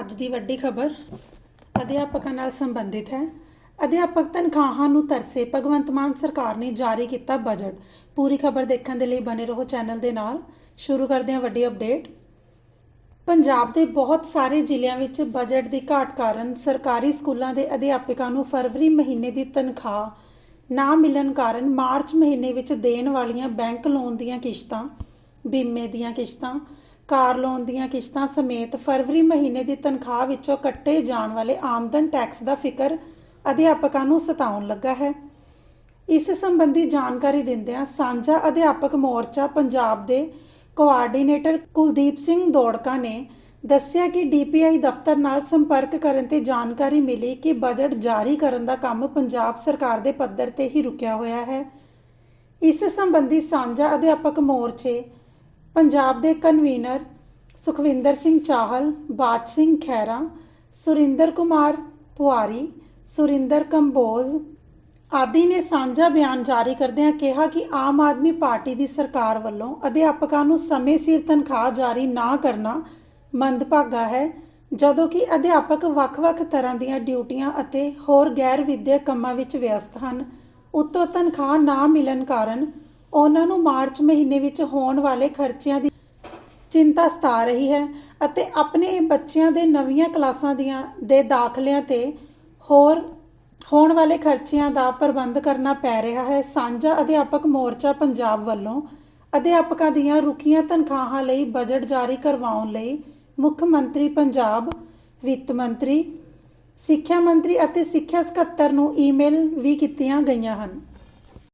ਅੱਜ ਦੀ ਵੱਡੀ ਖਬਰ ਅਧਿਆਪਕਾਂ ਨਾਲ ਸੰਬੰਧਿਤ ਹੈ। ਅਧਿਆਪਕ ਤਨਖਾਹਾਂ ਨੂੰ ਤਰਸੇ ਭਗਵੰਤ ਮਾਨ ਸਰਕਾਰ ਨੇ ਜਾਰੀ ਕੀਤਾ ਬਜਟ ਪੂਰੀ ਖਬਰ ਦੇਖਣ ਦੇ ਲਈ ਬਨੇ ਰਹੋ ਚੈਨਲ ਦੇ ਨਾਲ। ਸ਼ੁਰੂ ਕਰਦੇ ਹਾਂ ਵੱਡੀ ਅਪਡੇਟ ਪੰਜਾਬ ਦੇ ਬਹੁਤ ਸਾਰੇ ਜ਼ਿਲ੍ਹਿਆਂ ਵਿੱਚ ਬਜਟ ਦੀ ਘਾਟ ਕਾਰਨ ਸਰਕਾਰੀ ਸਕੂਲਾਂ ਦੇ ਅਧਿਆਪਕਾਂ ਨੂੰ ਫਰਵਰੀ ਮਹੀਨੇ ਦੀ ਤਨਖਾਹ ਨਾ ਮਿਲਣ ਕਾਰਨ ਮਾਰਚ ਮਹੀਨੇ ਵਿੱਚ ਦੇਣ ਵਾਲੀਆਂ ਬੈਂਕ ਲੋਨ ਦੀਆਂ ਕਿਸ਼ਤਾਂ, ਬੀਮੇ ਦੀਆਂ ਕਿਸ਼ਤਾਂ ਕਾਰ ਲੋਨ ਦੀਆਂ ਕਿਸ਼ਤਾਂ ਸਮੇਤ ਫਰਵਰੀ ਮਹੀਨੇ ਦੀ ਤਨਖਾਹ ਵਿੱਚੋਂ ਕੱਟੇ ਜਾਣ ਵਾਲੇ ਆਮਦਨ ਟੈਕਸ ਦਾ ਫਿਕਰ ਅਧਿਆਪਕਾਂ ਨੂੰ ਸਤਾਉਣ ਲੱਗਾ ਹੈ। ਇਸ ਸੰਬੰਧੀ ਜਾਣਕਾਰੀ ਦਿੰਦਿਆਂ ਸਾਂਝਾ ਅਧਿਆਪਕ ਮੋਰਚਾ ਪੰਜਾਬ ਦੇ ਕੋਆਰਡੀਨੇਟਰ ਕੁਲਦੀਪ ਸਿੰਘ ਦੌੜਕਾ ਨੇ ਦੱਸਿਆ ਕਿ ਡੀਪੀਆਈ ਦਫ਼ਤਰ ਨਾਲ ਸੰਪਰਕ ਕਰਨ ਤੇ ਜਾਣਕਾਰੀ ਮਿਲੀ ਕਿ ਬਜਟ ਜਾਰੀ ਕਰਨ ਦਾ ਕੰਮ ਪੰਜਾਬ ਸਰਕਾਰ ਦੇ ਪੱਧਰ ਤੇ ਹੀ ਰੁਕਿਆ ਹੋਇਆ ਹੈ। ਇਸ ਸੰਬੰਧੀ ਸਾਂਝਾ ਅਧਿਆਪਕ ਮੋਰਚੇ ਪੰਜਾਬ ਦੇ ਕਨਵੀਨਰ ਸੁਖਵਿੰਦਰ ਸਿੰਘ ਚਾਹਲ, ਬਾਜ ਸਿੰਘ ਖੈਰਾ ਸੁਰਿੰਦਰ ਕੁਮਾਰ ਪੁਆਰੀ, ਸੁਰਿੰਦਰ ਕੰਬੋਜ ਆਦਿ ਨੇ ਸਾਂਝਾ ਬਿਆਨ ਜਾਰੀ ਕਰਦਿਆਂ ਕਿਹਾ ਕਿ ਆਮ ਆਦਮੀ ਪਾਰਟੀ ਦੀ ਸਰਕਾਰ ਵੱਲੋਂ ਅਧਿਆਪਕਾਂ ਨੂੰ ਸਮੇਂ ਸਿਰ ਤਨਖਾਹ ਜਾਰੀ ਨਾ ਕਰਨਾ ਮੰਦਭਾਗਾ ਹੈ, ਜਦੋਂ ਕਿ ਅਧਿਆਪਕ ਵੱਖ-ਵੱਖ ਤਰ੍ਹਾਂ ਦੀਆਂ ਡਿਊਟੀਆਂ ਅਤੇ ਹੋਰ ਗੈਰ ਵਿਦਿਅਕ ਕੰਮਾਂ ਵਿੱਚ ਵਿਅਸਤ ਹਨ। ਉੱਤੋਂ ਤਨਖਾਹ ਨਾ ਮਿਲਣ ਕਾਰਨ ਉਹਨਾਂ ਨੂੰ ਮਾਰਚ ਮਹੀਨੇ ਵਿੱਚ ਹੋਣ ਵਾਲੇ ਖਰਚਿਆਂ ਦੀ ਚਿੰਤਾ ਸਤਾ ਰਹੀ ਹੈ ਅਤੇ ਆਪਣੇ ਬੱਚਿਆਂ ਦੇ ਨਵੀਆਂ ਕਲਾਸਾਂ ਦੀਆਂ, ਦੇ ਦਾਖਲਿਆਂ ਤੇ ਹੋਰ ਹੋਣ ਵਾਲੇ ਖਰਚਿਆਂ ਦਾ ਪ੍ਰਬੰਧ ਕਰਨਾ ਪੈ ਰਿਹਾ ਹੈ। ਸਾਂਝਾ ਅਧਿਆਪਕ ਮੋਰਚਾ ਪੰਜਾਬ ਵੱਲੋਂ ਅਧਿਆਪਕਾਂ ਦੀਆਂ ਰੁਕੀਆਂ ਤਨਖਾਹਾਂ ਲਈ ਬਜਟ ਜਾਰੀ ਕਰਵਾਉਣ ਲਈ ਮੁੱਖ ਮੰਤਰੀ ਪੰਜਾਬ, ਵਿੱਤ ਮੰਤਰੀ, ਸਿੱਖਿਆ ਮੰਤਰੀ ਅਤੇ ਸਿੱਖਿਆ ਸਕੱਤਰ ਨੂੰ ਈਮੇਲ ਵੀ ਕੀਤੀਆਂ ਗਈਆਂ ਹਨ।